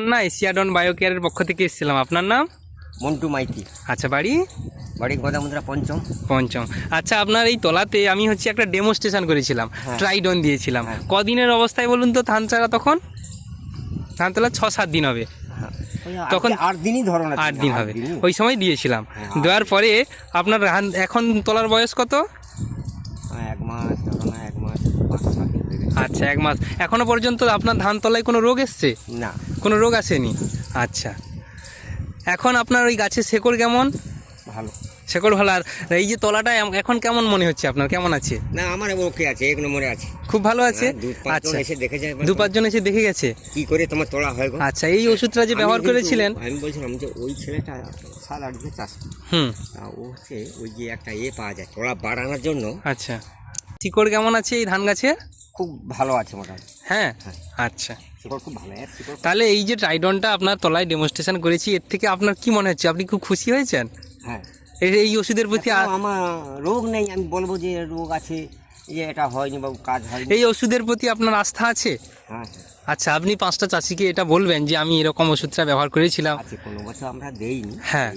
না এশিয়াডন বায়োকেয়ারের পক্ষ থেকে এসেছিলাম। আপনার নাম? মন্টু মাইতি। আচ্ছা বাড়ি? বাড়ি গদামুদ্রা পঞ্চম। পঞ্চম। আচ্ছা আপনার এই তলাতে আমি হচ্ছে একটা ডেমোস্ট্রেশন করেছিলাম হ্যাঁ। ট্রাইডন দিয়েছিলাম। হ্যাঁ। কদিনের অবস্থায় বলুন তো ধান চারা তখন? ধান তোলা ছ সাত দিন হবে তখন- আট দিনই ধরো আট দিন হবে। ওই সময় দিয়েছিলাম। হ্যাঁ। দেওয়ার পরে আপনার এখন তোলার বয়স কত? হ্যাঁ, এক মাস ধরো না এক মাস পাঁচ সাত দিন হয়ে গেছে। আচ্ছা এক মাস। এখনও পর্যন্ত আপনার ধান তলায় কোনো রোগ এসছে? না। কোনো রোগ আসেনি? আচ্ছা। এখন আপনার ওই গাছের শেকড় কেমন? ভালো। শেকড় ভালো। আর এই যে তলাটা এখন কেমন মনে হচ্ছে আপনার? কেমন আছে? না আমার ওকে আছে এক নম্বরে আছে। খুব ভালো আছে? আচ্ছা। এসে দেখে যায় দু পাঁচজন এসে দেখে গেছে? কি করে তোমার তোলা হয় আচ্ছা এই ওষুধটা যে ব্যবহার করেছিলেন আমি বলছিলাম যে ওই ছেলেটা সাত আট চাষ। হুম। ও হচ্ছে ওই যে একটা এ পাওয়া যায় তোলা বাড়ানোর জন্য। আচ্ছা। শিকড় কেমন আছে এই ধান গাছে? খুব ভালো আছে মোটামুটি। হ্যাঁ? হ্যাঁ। আচ্ছা। শিকড় খুব ভালো এর শিকড় তাহলে এই যে ট্রাইডনটা আপনার তলায় ডেমনস্ট্রেশন করেছি এর থেকে আপনার কি মনে হচ্ছে? আপনি খুব খুশি হয়েছেন? হ্যাঁ। এই- ওষুধের প্রতি আমার রোগ নেই আমি বলব যে রোগ আছে যে এটা হয়নি বাবু কাজ হয়নি। এই ওষুধের প্রতি আপনার আস্থা আছে? হ্যাঁ আচ্ছা আপনি পাঁচটা চাষিকে এটা বলবেন যে আমি এরকম ওষুধটা ব্যবহার করেছিলাম। কোনো বছর আমরা দেইনি হ্যাঁ।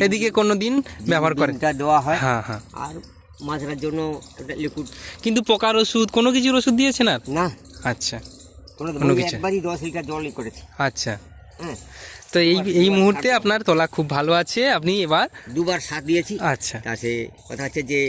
এদিকে কোনো দিন ব্যবহার করে দেওয়া হয়। হ্যাঁ হ্যাঁ। আর মাছরার জন্য ওটা লিকুইড কিন্তু পোকার ওষুধ কোনো কিছুর ওষুধ দিয়েছে না না। আচ্ছা। কোনো কোনো কিছু? একবারই দশ লিটার জল করেছে। আচ্ছা। হ্যাঁ। তো এই এই মুহূর্তে আপনার তলা খুব ভালো আছে আপনি এবার দুবার সার দিয়েছি। আচ্ছা। তা সে কথা হচ্ছে যে